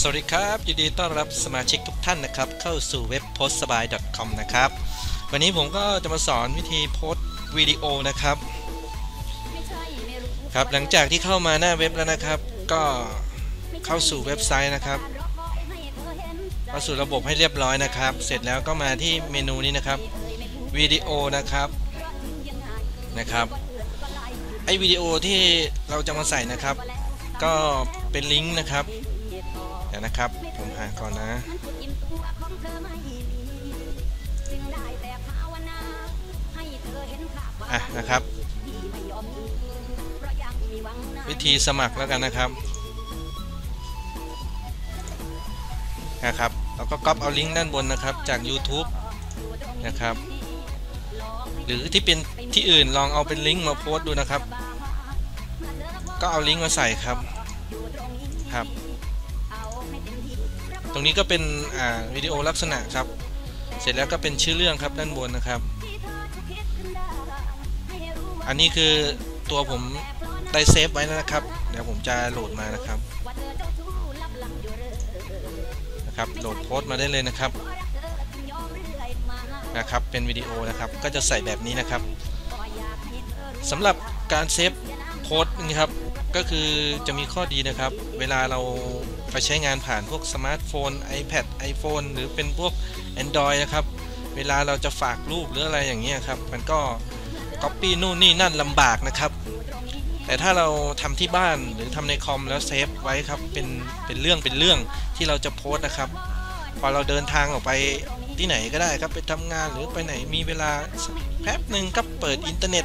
สวัสดีครับยินดีต้อนรับสมาชิกทุกท่านนะครับ เข้าสู่เว็บ postsby.com นะครับ วันนี้ผมก็จะมาสอนวิธีโพสต์วิดีโอนะครับครับหลังจากที่เข้ามาหน้าเว็บแล้วนะครับ ก็เข้าสู่เว็บไซต์นะครับเข้าสู่ระบบให้เรียบร้อยนะครับ เสร็จแล้วก็มาที่เมนูนี้นะครับวิดีโอนะครับนะครับไอวิดีโอที่เราจะมาใส่นะครับ ก็เป็นลิงก์นะครับเดี๋ยวนะครับ ผมหาก่อนนะ อะนะครับ วิธีสมัครแล้วกันนะครับ นะครับแล้วก็ก๊อปเอาลิงก์ด้านบนนะครับ จาก YouTube นะครับ หรือที่เป็นที่อื่นลองเอาเป็นลิงก์มาโพสต์ดูนะครับ ก็เอาลิงก์มาใส่ครับ ครับ รงนี้ก็เป็นวิดีโอลักษณะครับ เสร็จแล้วก็เป็นชื่อเรื่องครับด้านบนนะครับ อันนี้คือตัวผมได้เซฟไว้แล้วนะครับ เดี๋ยวผมจะโหลดมานะครับนะครับโหลดโพสต์มาได้เลยนะครับนะครับ เป็นวิดีโอนะครับก็จะใส่แบบนี้นะครับสำหรับการเซฟโพสต์นี่ครับก็คือจะมีข้อดีนะครับ เวลาเรา ไปใช้งานผ่านพวกสมาร์ทโฟน iPad iPhone หรือเป็นพวก Android นะครับ เวลาเราจะฝากรูปหรืออะไรอย่างเงี้ยครับ มันก็ Copy นู่นนี่นั่นลำบากนะครับ แต่ถ้าเราทำที่บ้านหรือทำในคอมแล้วเซฟไว้ครับ เป็นเป็นเรื่องเป็นเรื่องที่เราจะโพสต์นะครับ พอเราเดินทางออกไปที่ไหนก็ได้ครับไปทำงานหรือไปไหนมีเวลาแป๊บหนึ่งก็เปิดอินเทอร์เน็ต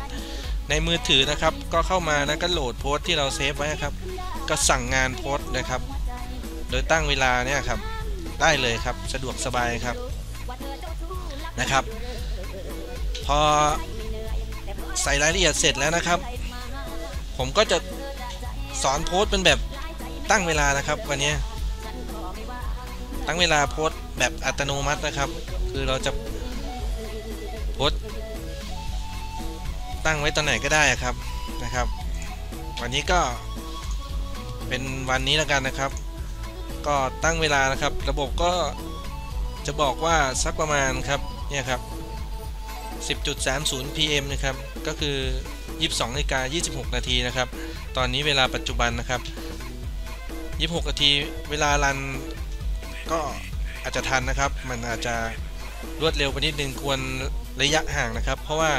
ในมือถือนะครับ ก็เข้ามาแล้วก็โหลดโพสต์ที่เราเซฟไว้ครับ ก็สั่งงานโพสต์นะครับ โดยตั้งเวลาเนี่ยครับได้เลยครับสะดวกสบายครับนะครับ พอใส่รายละเอียดเสร็จแล้วนะครับ ผมก็จะสอนโพสต์เป็นแบบตั้งเวลานะครับวันนี้ตั้งเวลาโพสต์แบบอัตโนมัตินะครับ คือเราจะโพสต์ตั้งไว้ตอนไหนก็ได้ครับนะครับ วันนี้ก็เป็นวันนี้แล้วกันนะครับ ก็ตั้งเวลานะครับ ระบบก็จะบอกว่าสักประมาณครับเนี่ยครับ 10.30 pm นะครับ ก็คือ 22นาฬิกา26 นาทีนะครับ ตอนนี้เวลาปัจจุบันนะครับ 26 นาที เวลารันก็อาจจะทันนะครับ มันอาจจะรวดเร็วไปนิดนึงควรระยะห่างนะครับ เพราะว่า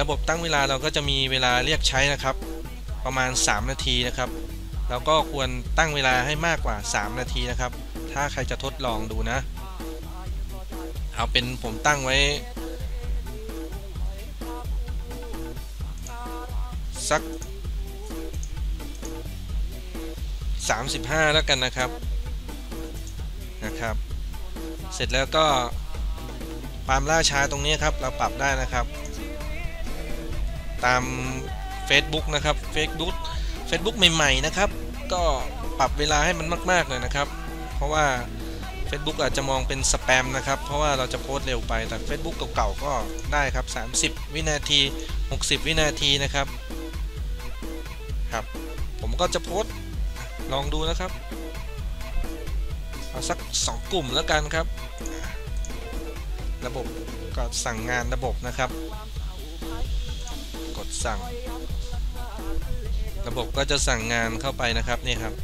ระบบตั้งเวลาเราก็จะมีเวลาเรียกใช้นะครับ ประมาณ 3 นาทีนะครับ เราก็ควรตั้งเวลาให้มากกว่า 3 นาทีนะครับ ถ้าใครจะทดลองดูนะ เอาเป็นผมตั้งไว้ สัก 35 แล้วกันนะครับนะครับ เสร็จแล้วก็ความล่าช้าตรงนี้ครับ เราปรับได้นะครับ ตาม Facebook นะครับ Facebook Facebook ใหม่ๆนะครับ ก็ปรับเวลาให้มันมากๆเลยนะครับ เพราะว่า Facebook อาจจะมองเป็นสแปมนะครับ เพราะว่าเราจะโพสต์เร็วไป แต่ Facebook เก่าๆก็ได้ครับ 30 วินาที 60 วินาทีนะครับ ครับ ผมก็จะโพสต์ลองดูนะครับ เอาสัก 2 กลุ่มแล้วกันครับ ระบบก็สั่งงานระบบนะครับ กดสั่ง ระบบก็จะสั่งงานเข้าไปนะครับนี่ครับ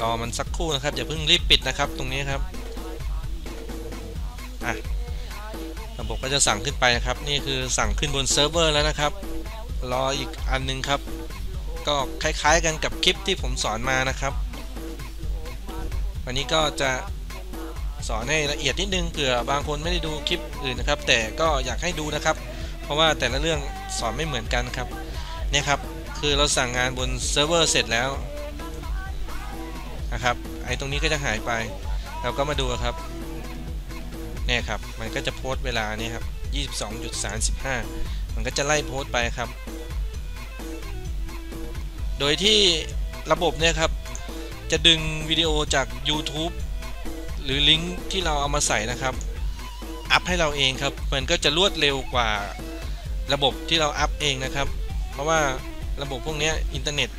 รอมันสักครู่นะครับอย่าเพิ่งรีบปิดนะครับตรงนี้ครับอะระบบก็จะสั่งขึ้นไปนะครับ นี่คือสั่งขึ้นบนเซิร์ฟเวอร์แล้วนะครับ รออีกอันนึงครับ ก็คล้ายๆกันกับคลิปที่ผมสอนมานะครับ วันนี้ก็จะสอนให้ละเอียดนิดนึงเผื่อบางคนไม่ได้ดูคลิปอื่นนะครับ แต่ก็อยากให้ดูนะครับ เพราะว่าแต่ละเรื่องสอนไม่เหมือนกันครับ เนี่ยครับคือเราสั่งงานบนเซิร์ฟเวอร์เสร็จแล้วนะครับไอ้ตรงนี้ก็จะหายไป เราก็มาดูครับเนี่ยครับมันก็จะโพสต์เวลานี่ครับ22.35 มันก็จะไล่โพสต์ไปครับ โดยที่ระบบเนี่ยครับจะดึงวิดีโอจาก YouTube หรือลิงก์ที่เราเอามาใส่นะครับอัพให้เราเองครับ มันก็จะรวดเร็วกว่าระบบที่เราอัพเองนะครับ เพราะว่าระบบพวกนี้อินเทอร์เน็ต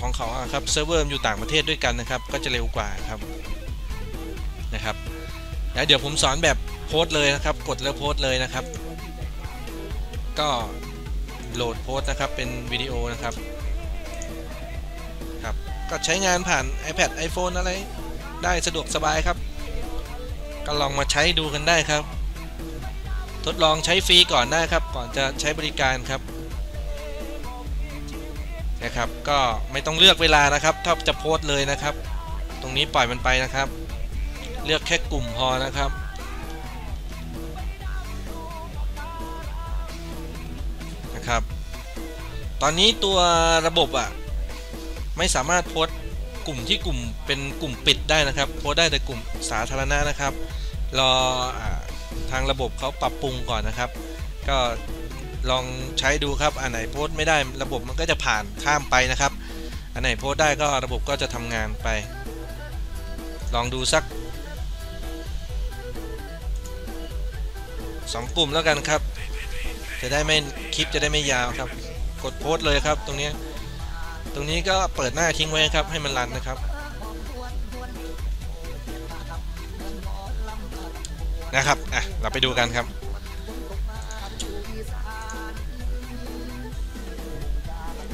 ของเขาอะครับเซิร์ฟเวอร์อยู่ต่างประเทศด้วยกันนะครับ ก็จะเร็วกว่าครับนะครับแล้วเดี๋ยวผมสอนแบบโพสเลยนะครับ กดแล้วโพสเลยนะครับ ก็โหลดโพสนะครับเป็นวิดีโอนะครับครับก็ใช้งานผ่าน iPad iPhone อะไรได้สะดวกสบายครับ ก็ลองมาใช้ดูกันได้ครับ ทดลองใช้ฟรีก่อนได้ครับ ก่อนจะใช้บริการครับนะครับ ก็ไม่ต้องเลือกเวลานะครับ ถ้าจะโพสต์เลยนะครับ ตรงนี้ปล่อยมันไปนะครับ เลือกแค่กลุ่มพอนะครับนะครับ ตอนนี้ตัวระบบอะไม่สามารถโพสต์กลุ่มที่กลุ่มเป็นกลุ่มปิดได้นะครับ โพสต์ได้แต่กลุ่มสาธารณะนะครับ รออา ทางระบบเขาปรับปรุงก่อนนะครับ ก็ลองใช้ดูครับ อันไหนโพสต์ไม่ได้ระบบมันก็จะผ่านข้ามไปนะครับ อันไหนโพสต์ได้ก็ระบบก็จะทำงานไป ลองดูสักสองกลุ่มแล้วกันครับ จะได้ไม่คลิปจะได้ไม่ยาวครับ กดโพสต์เลยครับตรงนี้ ตรงนี้ก็เปิดหน้าทิ้งไว้ครับให้มันรันนะครับ นะครับ อะ เราไปดูกันครับ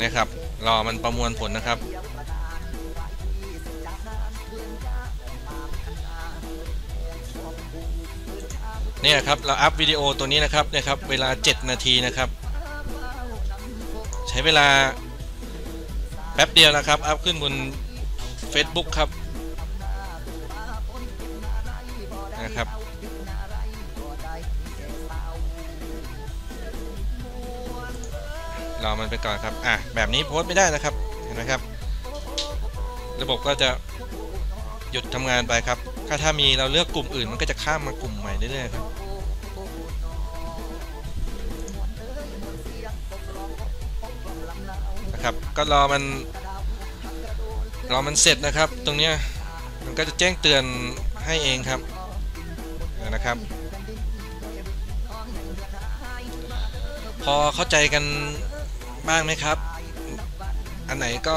นะครับ รอมันประมวลผลนะครับเนี่ยครับ เราอัพวิดีโอตัวนี้นะครับเนี่ยครับเวลา 7 นาทีนะครับ ใช้เวลาแป๊บเดียวนะครับ อัพขึ้นบน Facebook ครับนะครับ รอมันไปก่อนครับ อะ แบบนี้โพสต์ไม่ได้นะครับ เห็นไหมครับ ระบบก็จะหยุดทำงานไปครับ ถ้าถ้ามีเราเลือกกลุ่มอื่น มันก็จะข้ามมากลุ่มใหม่เรื่อยๆครับ นะครับ ก็รอมัน รอมันเสร็จนะครับ ตรงเนี้ย มันก็จะแจ้งเตือนให้เองครับ นะครับพอเข้าใจกัน บ้างไหมครับ อันไหนก็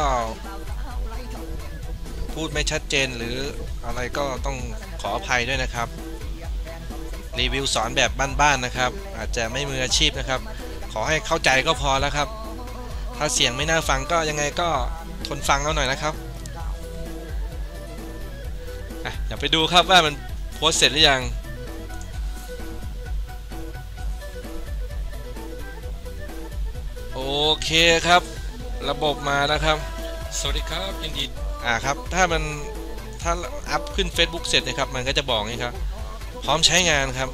พูดไม่ชัดเจนหรืออะไรก็ต้องขออภัยด้วยนะครับ รีวิวสอนแบบบ้านๆนะครับ อาจจะไม่มืออาชีพนะครับ ขอให้เข้าใจก็พอแล้วครับ ถ้าเสียงไม่น่าฟังก็ยังไงก็ทนฟังเอาหน่อยนะครับอะเดี๋ยวไปดูครับว่ามันโพสเสร็จหรือยัง เคครับ ระบบมาแล้วครับ สวัสดีครับยินดีอ่าครับ ถ้ามันถ้าอัพขึ้น Facebook เสร็จนะครับ มันก็จะบอกนี่ครับ พร้อมใช้งานครับ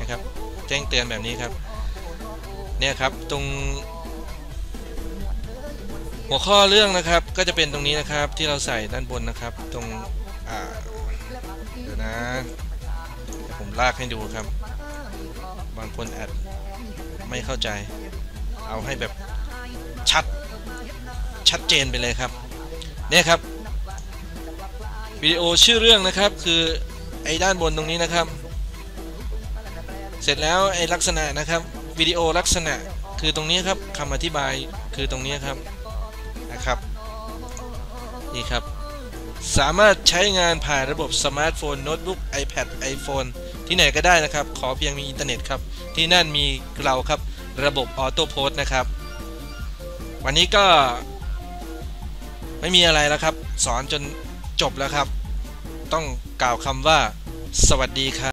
นะครับ แจ้งเตือนแบบนี้ครับ เนี่ยครับตรง หัวข้อเรื่องนะครับก็จะเป็นตรงนี้นะครับที่เราใส่ด้านบนนะครับ ตรงอ่าเดี๋ยวนะเดี๋ยวผมลากให้ดูครับ บางคนอาจไม่เข้าใจ เอาให้แบบ ชัดชัดเจนไปเลยครับเนี่ยครับวิดีโอชื่อเรื่องนะครับคือไอ้ด้านบนตรงนี้นะครับ เสร็จแล้วไอ้ลักษณะนะครับวิดีโอลักษณะคือตรงนี้ครับคำอธิบายคือตรงนี้ครับนะครับนี่ครับ สามารถใช้งานผ่านระบบสมาร์ทโฟนโน้ตบุ๊ก iPad iPhone ที่ไหนก็ได้นะครับ ขอเพียงมีอินเทอร์เน็ตครับ ที่นั่นมีเราครับระบบออโต้โพสนะครับ วันนี้ก็ไม่มีอะไรแล้วครับ สอนจนจบแล้วครับ ต้องกล่าวคำว่า สวัสดีครับ